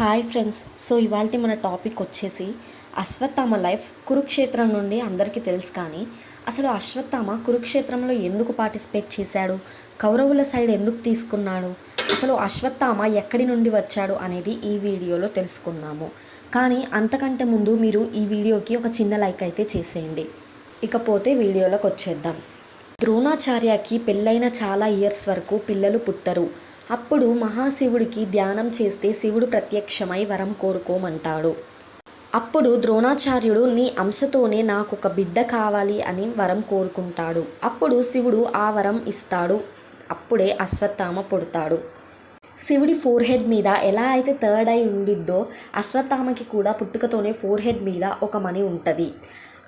Hi friends. So ఇవాళ మన topic వచ్చేసి అశ్వత్థామ లైఫ్ కురుక్షేత్రం నుండి అందరికీ తెలుసు కానీ అసలు అశ్వత్థామ కురుక్షేత్రంలో ఎందుకు పార్టిసిపేట్ చేశాడు? కౌరవుల సైడ్ ఎందుకు తీసుకున్నాడు? అసలు అశ్వత్థామ ఎక్కడి నుండి వచ్చాడు అనేది ఈ వీడియోలో తెలుసుకుందాము. కానీ అంతకంటే ముందు మీరు ఈ వీడియోకి ఒక చిన్న లైక్ అయితే చేసేయండి. ఇకపోతే వీడియోలోకి వచ్చేద్దాం. ద్రోణాచార్యకి పెళ్ళైన చాలా ఇయర్స్ వరకు పిల్లలు పుట్టరు. అప్పుడు మహాశివుడికి ధ్యానం చేస్తే శివుడు ప్రత్యక్షమై వరం కోరుకోమంటాడు. అప్పుడు ద్రోణాచార్యుడు నీ అంశతోనే నాకు ఒక బిడ్డ కావాలి అని వరం కోరుకుంటాడు. అప్పుడు శివుడు ఆ వరం ఇస్తాడు. అప్పుడే అశ్వత్థామ పుడతాడు. శివుడి ఫోర్ హెడ్ మీద ఎలా అయితే థర్డ్ ఐ ఉండిద్దో అశ్వత్థామకి కూడా పుట్టుకతోనే ఫోర్ హెడ్ మీద ఒక మణి ఉంటుంది.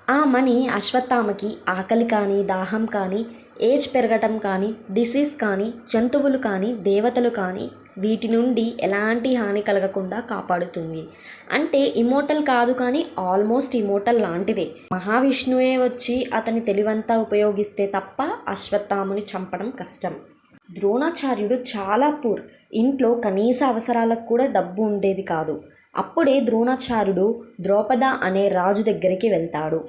ఆ మణి అశ్వత్థామకి ఆకలి కానీ దాహం కానీ ఏజ్ పెరగటం కానీ డిసీజ్ కానీ జంతువులు కానీ దేవతలు కానీ వీటి నుండి ఎలాంటి హాని కలగకుండా కాపాడుతుంది. అంటే ఇమోటల్ కాదు కానీ ఆల్మోస్ట్ ఇమోటల్ లాంటిదే మహావిష్ణువే వచ్చి అతని తెలివంతా ఉపయోగిస్తే తప్ప అశ్వత్థాముని చంపడం కష్టం. ద్రోణాచార్యుడు చాలా పూర్ ఇంట్లో కనీస అవసరాలకు కూడా డబ్బు ఉండేది కాదు. అప్పుడే ద్రోణాచార్యుడు ద్రౌపద అనే రాజు దగ్గరికి వెళ్తాడు.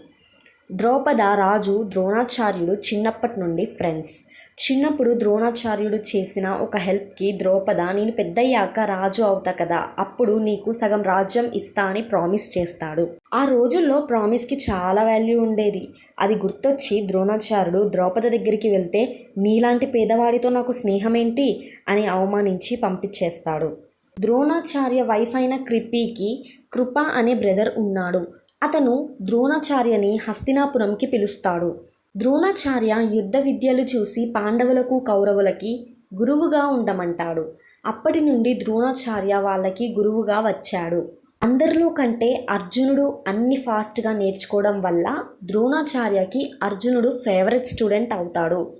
ద్రౌపద రాజు ద్రోణాచార్యుడు చిన్నప్పటి నుండి ఫ్రెండ్స్ చిన్నప్పుడు ద్రోణాచార్యుడు చేసిన ఒక హెల్ప్కి ద్రౌపద నేను పెద్దయ్యాక రాజు అవుతా కదా అప్పుడు నీకు సగం రాజ్యం ఇస్తా అని ప్రామిస్ చేస్తాడు. ఆ రోజుల్లో ప్రామిస్కి చాలా వాల్యూ ఉండేది. అది గుర్తొచ్చి ద్రోణాచార్యుడు ద్రౌపద దగ్గరికి వెళ్తే నీలాంటి పేదవాడితో నాకు స్నేహం ఏంటి అని అవమానించి పంపించేస్తాడు. ద్రోణాచార్య వైఫ్ అయిన కృపికి కృప అనే బ్రదర్ ఉన్నాడు. అతను ద్రోణాచార్యని హస్తినాపురంకి పిలుస్తాడు. ద్రోణాచార్య యుద్ధ విద్యలు చూసి పాండవులకు కౌరవులకి గురువుగా ఉండమంటాడు. అప్పటి నుండి ద్రోణాచార్య వాళ్ళకి గురువుగా వచ్చాడు. అందరిలో కంటే అర్జునుడు అన్ని ఫాస్ట్గా నేర్చుకోవడం వల్ల ద్రోణాచార్యకి అర్జునుడు ఫేవరెట్ స్టూడెంట్ అవుతాడు.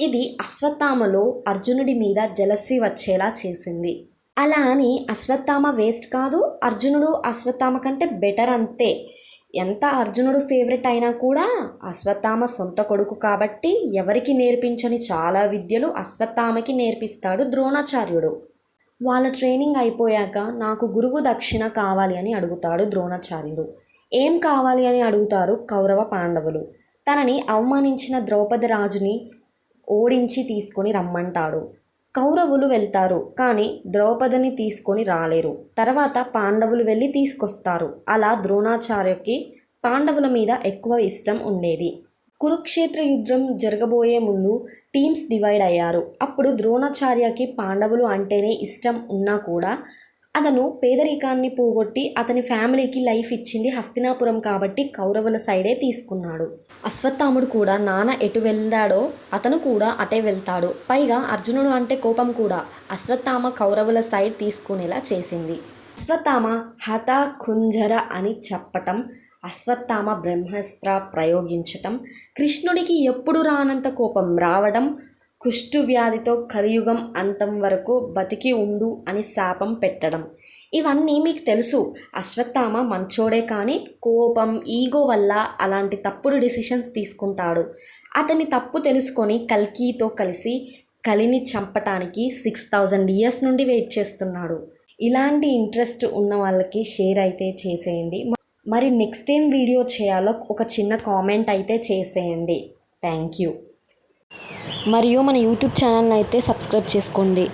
ఇది అశ్వత్థామలో అర్జునుడి మీద జలసి వచ్చేలా చేసింది. అలా అని అశ్వత్థామ వేస్ట్ కాదు అర్జునుడు అశ్వత్థామ కంటే బెటర్ అంతే. ఎంత అర్జునుడు ఫేవరెట్ అయినా కూడా అశ్వత్థామ సొంత కొడుకు కాబట్టి ఎవరికి నేర్పించని చాలా విద్యలు అశ్వత్థామకి నేర్పిస్తాడు ద్రోణాచార్యుడు. వాళ్ళ ట్రైనింగ్ అయిపోయాక నాకు గురువు దక్షిణ కావాలి అని అడుగుతాడు ద్రోణాచార్యుడు. ఏం కావాలి అని అడుగుతారు కౌరవ పాండవులు. తనని అవమానించిన ద్రౌపది రాజుని ఓడించి తీసుకొని రమ్మంటాడు. కౌరవులు వెళ్తారు కానీ ద్రౌపదిని తీసుకొని రాలేరు. తర్వాత పాండవులు వెళ్ళి తీసుకొస్తారు. అలా ద్రోణాచార్యకి పాండవుల మీద ఎక్కువ ఇష్టం ఉండేది. కురుక్షేత్ర యుద్ధం జరగబోయే ముందు టీమ్స్ డివైడ్ అయ్యారు. అప్పుడు ద్రోణాచార్యకి పాండవులు అంటేనే ఇష్టం ఉన్నా కూడా అతను పేదరికాన్ని పోగొట్టి అతని ఫ్యామిలీకి లైఫ్ ఇచ్చింది హస్తినాపురం కాబట్టి కౌరవుల సైడే తీసుకున్నాడు. అశ్వత్థాముడు కూడా నాన్న ఎటు వెళ్ళాడో అతను కూడా అటే వెళ్తాడు. పైగా అర్జునుడు అంటే కోపం కూడా. అశ్వత్థామ కౌరవుల సైడ్ తీసుకునేలా చేసింది. అశ్వత్థామ హత కుంజర అని చెప్పటం అశ్వత్థామ బ్రహ్మాస్త్ర ప్రయోగించటం కృష్ణుడికి ఎప్పుడు రానంత కోపం రావడం కుష్టు వ్యాధితో కలియుగం అంతం వరకు బతికి ఉండు అని శాపం పెట్టడం. ఇవన్నీ మీకు తెలుసు. అశ్వత్థామ మంచోడే కానీ కోపం ఈగో వల్ల అలాంటి తప్పుడు డిసిషన్స్ తీసుకుంటాడు. అతని తప్పు తెలుసుకొని కల్కీతో కలిసి కలిని చంపటానికి సిక్స్ థౌజండ్ ఇయర్స్ నుండి వెయిట్ చేస్తున్నాడు. ఇలాంటి ఇంట్రెస్ట్ ఉన్న వాళ్ళకి షేర్ అయితే చేసేయండి. మరి నెక్స్ట్ ఏం వీడియో చేయాలో ఒక చిన్న కామెంట్ అయితే చేసేయండి. Thank you. మరియు మన యూట్యూబ్ ఛానల్ని అయితే సబ్స్క్రైబ్ చేసుకోండి.